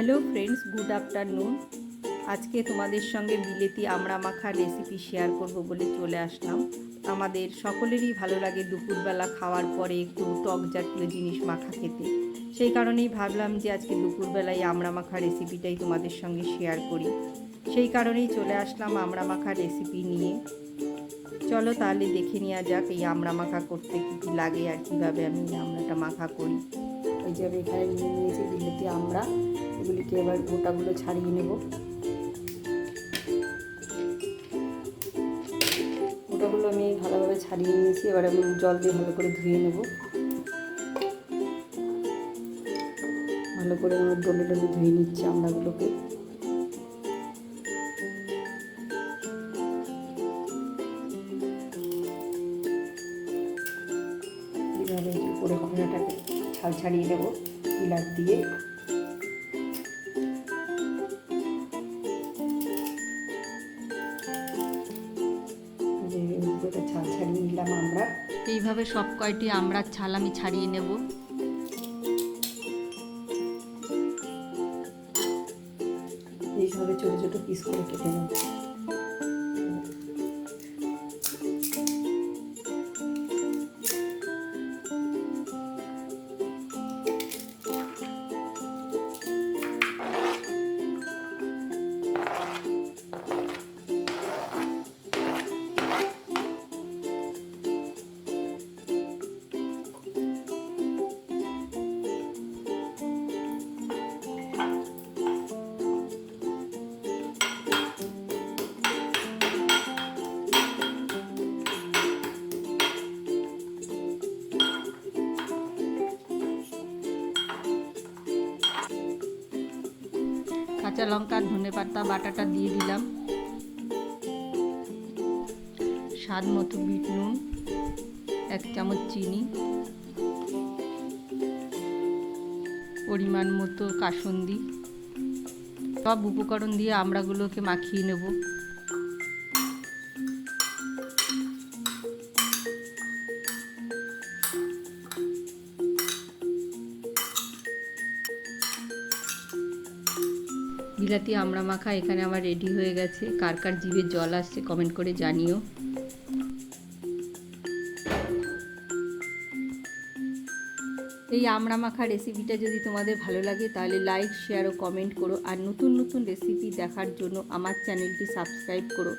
Hello friends good afternoon আজকে তোমাদের সঙ্গে বিলেতি আমড়া মাখার রেসিপি শেয়ার করব বলে চলে আসলাম। আমাদের সকলেরই ভালো লাগে দুপুরবেলা খাওয়ার পরে একটু টক জাতীয় জিনিস মাখা খেতে। সেই কারণেই ভাবলাম যে আজকে দুপুরবেলায় আমড়া মাখা রেসিপিটাই তোমাদের সঙ্গে শেয়ার করি। সেই কারণেই চলে আসলাম আমড়া মাখার রেসিপি নিয়ে। চলো তাহলে দেখে নেওয়া যাক এই আমড়া মাখা করতে কী কী লাগে আর কীভাবে আমি আমড়াটা মাখা করি। ওই যে আমি এখানে নিয়ে নিয়েছি বিলেতি আমড়া এগুলিকে এবার গোটাগুলো ছাড়িয়ে নেব। গোটাগুলো আমি ভালোভাবে ছাড়িয়ে নিয়েছি, এবার আমি জল দিয়ে ভালো করে ধুয়ে নেব। ভালো করে আমি ডলে ডলে ধুয়ে নিচ্ছি আমড়াগুলোকে। এইভাবে ছাল ছাড়িয়ে নেব, পিলার দিয়ে। ছাল ছাড়িয়ে নিলাম আমরা। এইভাবে সব কয়টি আমরা ছাল আমি ছাড়িয়ে নেব। এইভাবে ছোটো ছোটো পিস করে কেটে নেব। কাঁচা লঙ্কা, ধনে পাতা, বাটাটা দিয়ে দিলাম। স্বাদ মতো বিট নুন, এক চামচ চিনি। পরিমাণ মতো কাসন্দি। সব উপকরণ দিয়ে আমড়াগুলোকে মাখিয়ে নেব। বিলাতি আমড়া মাখা এখানে আমার রেডি হয়ে গেছে। কার কার জিভে জল আসছে কমেন্ট করে জানিও। এই আমড়া মাখা রেসিপিটা যদি তোমাদের ভালো লাগে, তাহলে লাইক শেয়ার ও কমেন্ট করো। আর নতুন নতুন রেসিপি দেখার জন্য আমার চ্যানেলটি সাবস্ক্রাইব করো।